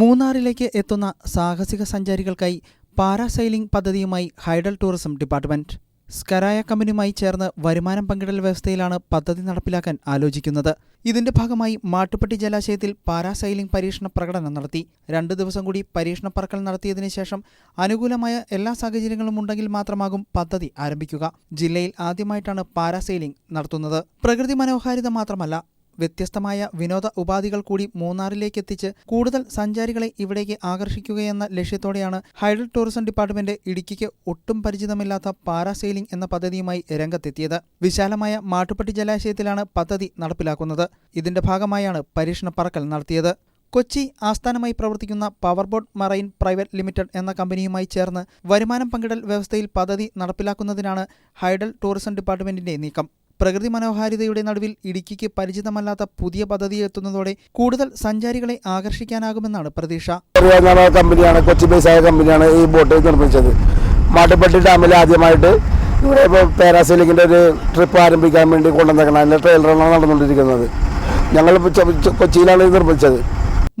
മൂന്നാറിലേക്ക് എത്തുന്ന സാഹസിക സഞ്ചാരികൾക്കായി പാരാസൈലിംഗ് പദ്ധതിയുമായി ഹൈഡൽ ടൂറിസം ഡിപ്പാർട്ട്മെന്റ്. സ്കരായ കമ്പനിയുമായി ചേർന്ന് വരുമാനം പങ്കിടൽ വ്യവസ്ഥയിലാണ് പദ്ധതി നടപ്പിലാക്കാൻ ആലോചിക്കുന്നത്. ഇതിന്റെ ഭാഗമായി മാട്ടുപ്പെട്ടി ജലാശയത്തിൽ പാരാസൈലിംഗ് പരീക്ഷണ പ്രകടനം നടത്തി. രണ്ട് ദിവസം കൂടി പരീക്ഷണ പറക്കൽ നടത്തിയതിനു ശേഷം അനുകൂലമായ എല്ലാ സാഹചര്യങ്ങളും ഉണ്ടെങ്കിൽ മാത്രമാകും പദ്ധതി ആരംഭിക്കുക. ജില്ലയിൽ ആദ്യമായിട്ടാണ് പാരാസൈലിംഗ് നടത്തുന്നത്. പ്രകൃതി മനോഹാരിത മാത്രമല്ല വ്യത്യസ്തമായ വിനോദ ഉപാധികൾ കൂടി മൂന്നാറിലേക്ക് എത്തിച്ച് കൂടുതൽ സഞ്ചാരികളെ ഇവിടേക്ക് ആകർഷിക്കുകയെന്ന ലക്ഷ്യത്തോടെയാണ് ഹൈഡൽ ടൂറിസം ഡിപ്പാർട്ട്മെന്റ് ഇടുക്കിക്ക് ഒട്ടും പരിചിതമില്ലാത്ത പാരാസെയിലിംഗ് എന്ന പദ്ധതിയുമായി രംഗത്തെത്തിയത്. വിശാലമായ മാട്ടുപ്പെട്ടി ജലാശയത്തിലാണ് പദ്ധതി നടപ്പിലാക്കുന്നത്. ഇതിന്റെ ഭാഗമായാണ് പരീക്ഷണ പറക്കൽ നടത്തിയത്. കൊച്ചി ആസ്ഥാനമായി പ്രവർത്തിക്കുന്ന പവർബോട്ട് മറൈൻ പ്രൈവറ്റ് ലിമിറ്റഡ് എന്ന കമ്പനിയുമായി ചേർന്ന് വരുമാനം പങ്കിടൽ വ്യവസ്ഥയിൽ പദ്ധതി നടപ്പിലാക്കുന്നതിനാണ് ഹൈഡൽ ടൂറിസം ഡിപ്പാർട്ട്മെന്റിന്റെ നീക്കം. പ്രകൃതി മനോഹാരിതയുടെ നടുവിൽ ഇടുക്കിക്ക് പരിചിതമല്ലാത്ത പുതിയ പദ്ധതി എത്തുന്നതോടെ കൂടുതൽ സഞ്ചാരികളെ ആകർഷിക്കാനാകുമെന്നാണ് പ്രതീക്ഷ. കമ്പനിയാണ് കൊച്ചി ബേസായ കമ്പനിയാണ് ഈ ബോട്ട് നിർമ്മിച്ചത്. മാട്ടുപ്പെട്ടി ഡാമിൽ ആദ്യമായിട്ട് ഇവിടെ ഇപ്പോൾ പാരാസൈലിങ്ങിന്റെ ഒരു ട്രിപ്പ് ആരംഭിക്കാൻ വേണ്ടി കൊണ്ടുവന്നേക്കണം അതിന്റെ ട്രെയിലറാണ് നടന്നുകൊണ്ടിരിക്കുന്നത്. ഞങ്ങൾ കൊച്ചിയിലാണ് ഇത് നിർമ്മിച്ചത്.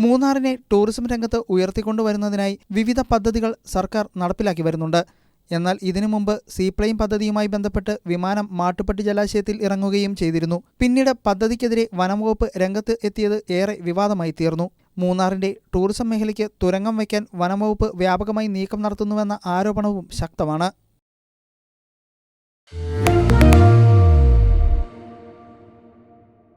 മൂന്നാറിനെ ടൂറിസം രംഗത്ത് ഉയർത്തിക്കൊണ്ടുവരുന്നതിനായി വിവിധ പദ്ധതികൾ സർക്കാർ നടപ്പിലാക്കി വരുന്നുണ്ട്. എന്നാൽ ഇതിനു മുമ്പ് സീപ്ലെയിൻ പദ്ധതിയുമായി ബന്ധപ്പെട്ട് വിമാനം മാട്ടുപ്പെട്ടി ജലാശയത്തിൽ ഇറങ്ങുകയും ചെയ്തിരുന്നു. പിന്നീട് പദ്ധതിക്കെതിരെ വനംവകുപ്പ് രംഗത്ത് എത്തിയത് ഏറെ വിവാദമായി തീർന്നു. മൂന്നാറിന്റെ ടൂറിസം മേഖലയ്ക്ക് തുരങ്കം വയ്ക്കാൻ വനംവകുപ്പ് വ്യാപകമായി നീക്കം നടത്തുന്നുവെന്ന ആരോപണവും ശക്തമാണ്.